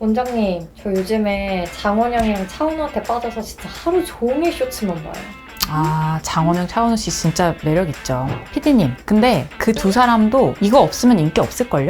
원장님, 저 요즘에 장원영이랑 차은우한테 빠져서 진짜 하루 종일 쇼츠만 봐요. 아, 장원영, 차은우 씨 진짜 매력 있죠. 피디님, 근데 그 두 사람도 이거 없으면 인기 없을걸요?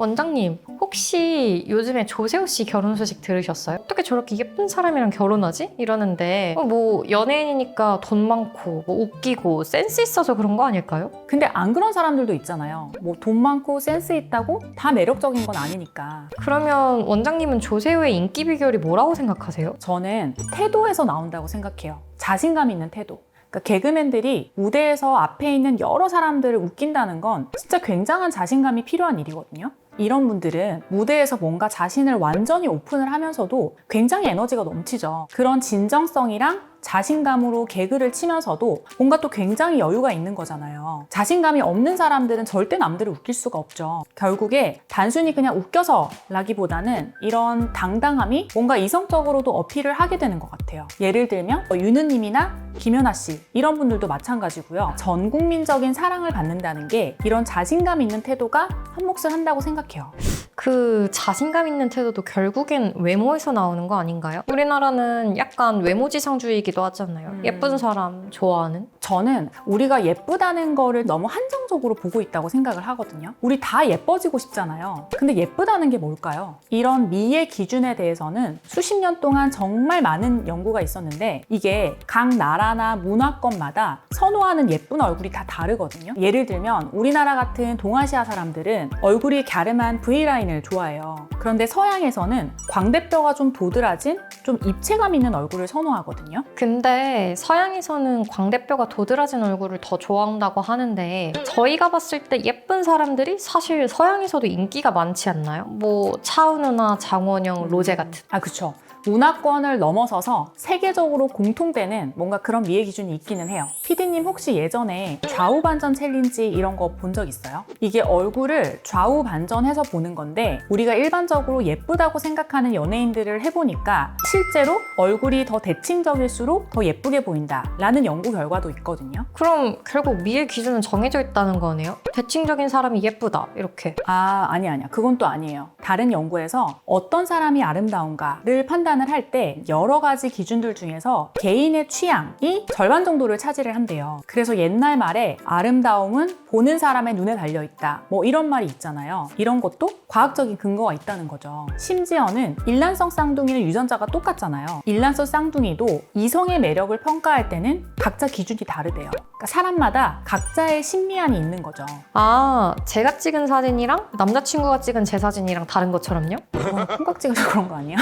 원장님, 혹시 요즘에 조세호 씨 결혼 소식 들으셨어요? 어떻게 저렇게 예쁜 사람이랑 결혼하지? 이러는데 어, 뭐 연예인이니까 돈 많고 뭐 웃기고 센스 있어서 그런 거 아닐까요? 근데 안 그런 사람들도 있잖아요. 뭐 돈 많고 센스 있다고 다 매력적인 건 아니니까. 그러면 원장님은 조세호의 인기 비결이 뭐라고 생각하세요? 저는 태도에서 나온다고 생각해요. 자신감 있는 태도. 그러니까 개그맨들이 무대에서 앞에 있는 여러 사람들을 웃긴다는 건 진짜 굉장한 자신감이 필요한 일이거든요. 이런 분들은 무대에서 뭔가 자신을 완전히 오픈을 하면서도 굉장히 에너지가 넘치죠. 그런 진정성이랑 자신감으로 개그를 치면서도 뭔가 또 굉장히 여유가 있는 거잖아요. 자신감이 없는 사람들은 절대 남들을 웃길 수가 없죠. 결국에 단순히 그냥 웃겨서라기보다는 이런 당당함이 뭔가 이성적으로도 어필을 하게 되는 것 같아요. 예를 들면 뭐 유느님이나 김연아 씨 이런 분들도 마찬가지고요. 전 국민적인 사랑을 받는다는 게 이런 자신감 있는 태도가 한 몫을 한다고 생각해요. 그 자신감 있는 태도도 결국엔 외모에서 나오는 거 아닌가요? 우리나라는 약간 외모지상주의이기도 하잖아요. 음. 예쁜 사람 좋아하는? 저는 우리가 예쁘다는 거를 너무 한정적으로 보고 있다고 생각을 하거든요. 우리 다 예뻐지고 싶잖아요. 근데 예쁘다는 게 뭘까요? 이런 미의 기준에 대해서는 수십 년 동안 정말 많은 연구가 있었는데 이게 각 나라나 문화권마다 선호하는 예쁜 얼굴이 다 다르거든요. 예를 들면 우리나라 같은 동아시아 사람들은 얼굴이 갸름한 V라인을 좋아해요. 그런데 서양에서는 광대뼈가 좀 도드라진 좀 입체감 있는 얼굴을 선호하거든요. 근데 서양에서는 광대뼈가 도 드라진 얼굴을 더 좋아한다고 하는데 저희가 봤을 때 예쁜 사람들이 사실 서양에서도 인기가 많지 않나요? 뭐 차은우나 장원영, 로제 같은. 아, 그쵸. 문화권을 넘어서서 세계적으로 공통되는 뭔가 그런 미의 기준이 있기는 해요. 피디님 혹시 예전에 좌우 반전 챌린지 이런 거 본 적 있어요? 이게 얼굴을 좌우 반전해서 보는 건데 우리가 일반적으로 예쁘다고 생각하는 연예인들을 해보니까 실제로 얼굴이 더 대칭적일수록 더 예쁘게 보인다 라는 연구 결과도 있거든요. 그럼 결국 미의 기준은 정해져 있다는 거네요? 대칭적인 사람이 예쁘다 이렇게. 아, 아니, 아니야. 그건 또 아니에요. 다른 연구에서 어떤 사람이 아름다운가를 판단 을 할 때 여러 가지 기준들 중에서 개인의 취향이 절반 정도를 차지를 한대요. 그래서 옛날 말에 아름다움은 보는 사람의 눈에 달려 있다. 뭐 이런 말이 있잖아요. 이런 것도 과학적인 근거가 있다는 거죠. 심지어는 일란성 쌍둥이는 유전자가 똑같잖아요. 일란성 쌍둥이도 이성의 매력을 평가할 때는 각자 기준이 다르대요. 그러니까 사람마다 각자의 신미안이 있는 거죠. 아, 제가 찍은 사진이랑 남자친구가 찍은 제 사진이랑 다른 것처럼요? 그건 콩깍 찍어서 그런 거 아니야?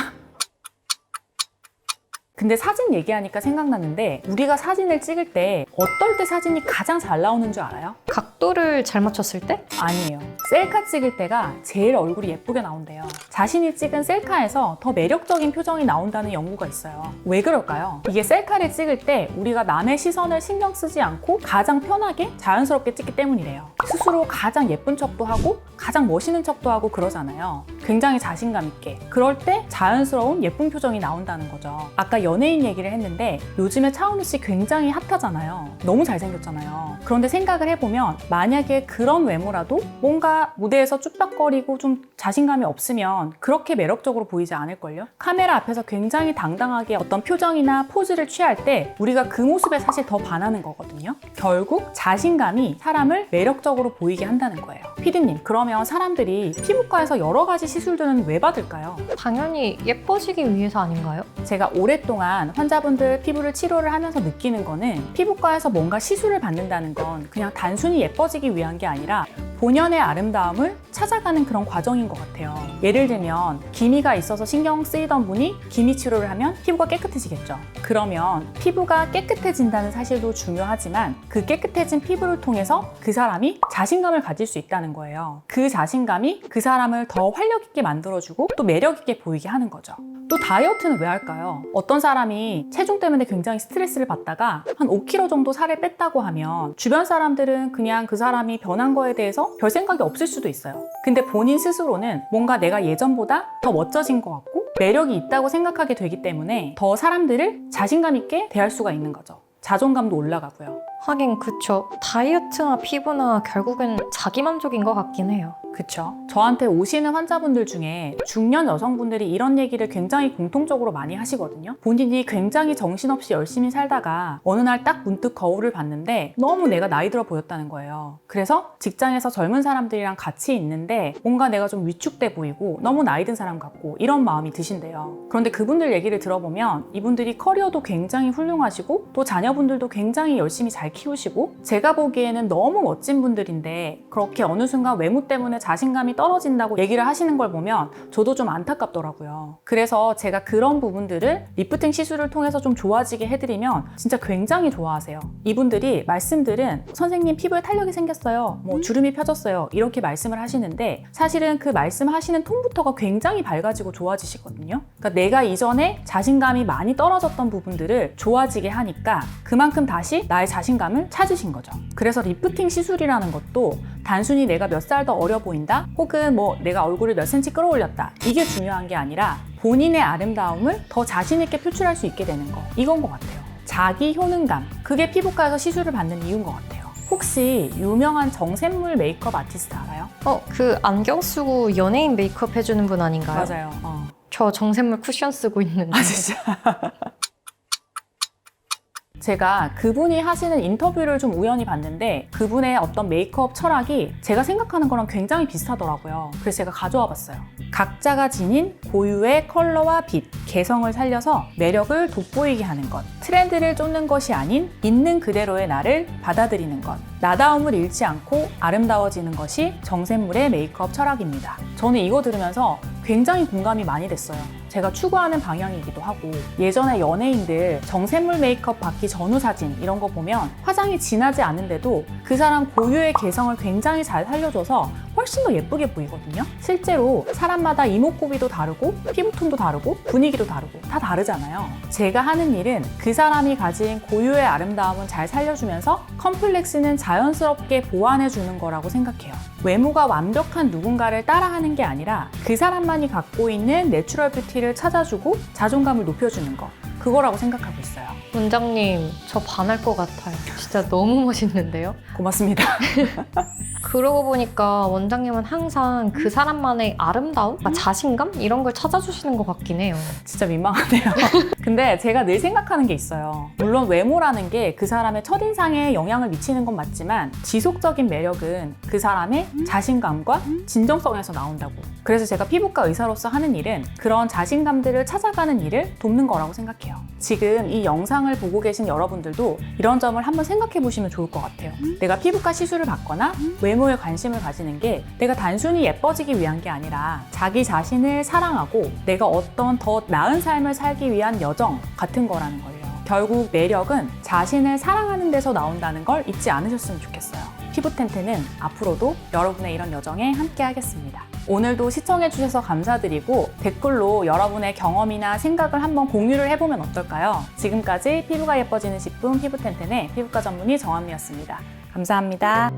근데 사진 얘기하니까 생각났는데 우리가 사진을 찍을 때 어떨 때 사진이 가장 잘 나오는 줄 알아요? 각도를 잘 맞췄을 때? 아니에요. 셀카 찍을 때가 제일 얼굴이 예쁘게 나온대요. 자신이 찍은 셀카에서 더 매력적인 표정이 나온다는 연구가 있어요. 왜 그럴까요? 이게 셀카를 찍을 때 우리가 남의 시선을 신경 쓰지 않고 가장 편하게 자연스럽게 찍기 때문이래요. 스스로 가장 예쁜 척도 하고 가장 멋있는 척도 하고 그러잖아요. 굉장히 자신감 있게. 그럴 때 자연스러운 예쁜 표정이 나온다는 거죠. 아까 연예인 얘기를 했는데 요즘에 차은우 씨 굉장히 핫하잖아요. 너무 잘생겼잖아요. 그런데 생각을 해보면 만약에 그런 외모라도 뭔가 무대에서 쭈뼛거리고 좀 자신감이 없으면 그렇게 매력적으로 보이지 않을걸요? 카메라 앞에서 굉장히 당당하게 어떤 표정이나 포즈를 취할 때 우리가 그 모습에 사실 더 반하는 거거든요. 결국 자신감이 사람을 매력적으로 보이게 한다는 거예요. 피디님, 그러면 사람들이 피부과에서 여러 가지 시술들은 왜 받을까요? 당연히 예뻐지기 위해서 아닌가요? 제가 오랫 동안 환자분들 피부를 치료를 하면서 느끼는 거는 피부과에서 뭔가 시술을 받는다는 건 그냥 단순히 예뻐지기 위한 게 아니라 본연의 아름다움을 찾아가는 그런 과정인 것 같아요. 예를 들면 기미가 있어서 신경 쓰이던 분이 기미 치료를 하면 피부가 깨끗해지겠죠. 그러면 피부가 깨끗해진다는 사실도 중요하지만 그 깨끗해진 피부를 통해서 그 사람이 자신감을 가질 수 있다는 거예요. 그 자신감이 그 사람을 더 활력 있게 만들어주고 또 매력 있게 보이게 하는 거죠. 또 다이어트는 왜 할까요? 어떤 사람 이 체중 때문에 굉장히 스트레스를 받다가 한 5kg 정도 살을 뺐다고 하면 주변 사람들은 그냥 그 사람이 변한 거에 대해서 별 생각이 없을 수도 있어요. 근데 본인 스스로는 뭔가 내가 예전보다 더 멋져진 것 같고 매력이 있다고 생각하게 되기 때문에 더 사람들을 자신감 있게 대할 수가 있는 거죠. 자존감도 올라가고요. 하긴 그쵸. 다이어트나 피부나 결국엔 자기 만족인 것 같긴 해요. 그쵸. 저한테 오시는 환자분들 중에 중년 여성분들이 이런 얘기를 굉장히 공통적으로 많이 하시거든요. 본인이 굉장히 정신없이 열심히 살다가 어느 날 딱 문득 거울을 봤는데 너무 내가 나이 들어 보였다는 거예요. 그래서 직장에서 젊은 사람들이랑 같이 있는데 뭔가 내가 좀 위축돼 보이고 너무 나이 든 사람 같고 이런 마음이 드신대요. 그런데 그분들 얘기를 들어보면 이분들이 커리어도 굉장히 훌륭하시고 또 자녀분들도 굉장히 열심히 잘 키우시고 제가 보기에는 너무 멋진 분들인데 그렇게 어느 순간 외모 때문에 자신감이 떨어진다고 얘기를 하시는 걸 보면 저도 좀 안타깝더라고요. 그래서 제가 그런 부분들을 리프팅 시술을 통해서 좀 좋아지게 해드리면 진짜 굉장히 좋아하세요. 이분들이 말씀들은 선생님 피부에 탄력이 생겼어요. 뭐 주름이 펴졌어요. 이렇게 말씀을 하시는데 사실은 그 말씀하시는 톤부터가 굉장히 밝아지고 좋아지시거든요. 그러니까 내가 이전에 자신감이 많이 떨어졌던 부분들을 좋아지게 하니까 그만큼 다시 나의 자신감을 찾으신 거죠. 그래서 리프팅 시술이라는 것도 단순히 내가 몇 살 더 어려 보인다 혹은 뭐 내가 얼굴을 몇 센치 끌어올렸다 이게 중요한 게 아니라 본인의 아름다움을 더 자신있게 표출할 수 있게 되는 거 이건 것 같아요. 자기 효능감 그게 피부과에서 시술을 받는 이유인 것 같아요. 혹시 유명한 정샘물 메이크업 아티스트 알아요? 어, 그 안경 쓰고 연예인 메이크업 해주는 분 아닌가요? 맞아요. 어. 저 정샘물 쿠션 쓰고 있는데. 아 진짜. 제가 그분이 하시는 인터뷰를 좀 우연히 봤는데 그분의 어떤 메이크업 철학이 제가 생각하는 거랑 굉장히 비슷하더라고요. 그래서 제가 가져와 봤어요. 각자가 지닌 고유의 컬러와 빛, 개성을 살려서 매력을 돋보이게 하는 것. 트렌드를 쫓는 것이 아닌 있는 그대로의 나를 받아들이는 것. 나다움을 잃지 않고 아름다워지는 것이 정샘물의 메이크업 철학입니다. 저는 이거 들으면서 굉장히 공감이 많이 됐어요. 제가 추구하는 방향이기도 하고 예전에 연예인들 정샘물 메이크업 받기 전후 사진 이런 거 보면 화장이 진하지 않은데도 그 사람 고유의 개성을 굉장히 잘 살려줘서 훨씬 더 예쁘게 보이거든요. 실제로 사람마다 이목구비도 다르고 피부톤도 다르고 분위기도 다르고 다 다르잖아요. 제가 하는 일은 그 사람이 가진 고유의 아름다움은 잘 살려주면서 컴플렉스는 자연스럽게 보완해 주는 거라고 생각해요. 외모가 완벽한 누군가를 따라하는 게 아니라 그 사람만이 갖고 있는 내추럴 뷰티를 찾아주고 자존감을 높여주는 거. 그거라고 생각하고 있어요. 원장님, 저 반할 것 같아요. 진짜 너무 멋있는데요? 고맙습니다. 그러고 보니까 원장님은 항상 그 사람만의 아름다움, 아, 자신감 이런 걸 찾아주시는 것 같긴 해요. 진짜 민망하네요. 근데 제가 늘 생각하는 게 있어요. 물론 외모라는 게 그 사람의 첫인상에 영향을 미치는 건 맞지만 지속적인 매력은 그 사람의 자신감과 진정성에서 나온다고. 그래서 제가 피부과 의사로서 하는 일은 그런 자신감들을 찾아가는 일을 돕는 거라고 생각해요. 지금 이 영상을 보고 계신 여러분들도 이런 점을 한번 생각해 보시면 좋을 것 같아요. 내가 피부과 시술을 받거나 외모에 관심을 가지는 게 내가 단순히 예뻐지기 위한 게 아니라 자기 자신을 사랑하고 내가 어떤 더 나은 삶을 살기 위한 여정 같은 거라는 거예요. 결국 매력은 자신을 사랑하는 데서 나온다는 걸 잊지 않으셨으면 좋겠어요. 피부 텐트는 앞으로도 여러분의 이런 여정에 함께 하겠습니다. 오늘도 시청해주셔서 감사드리고 댓글로 여러분의 경험이나 생각을 한번 공유를 해보면 어떨까요? 지금까지 피부가 예뻐지는 10분 피부 텐텐의 피부과 전문의 정한미였습니다. 감사합니다.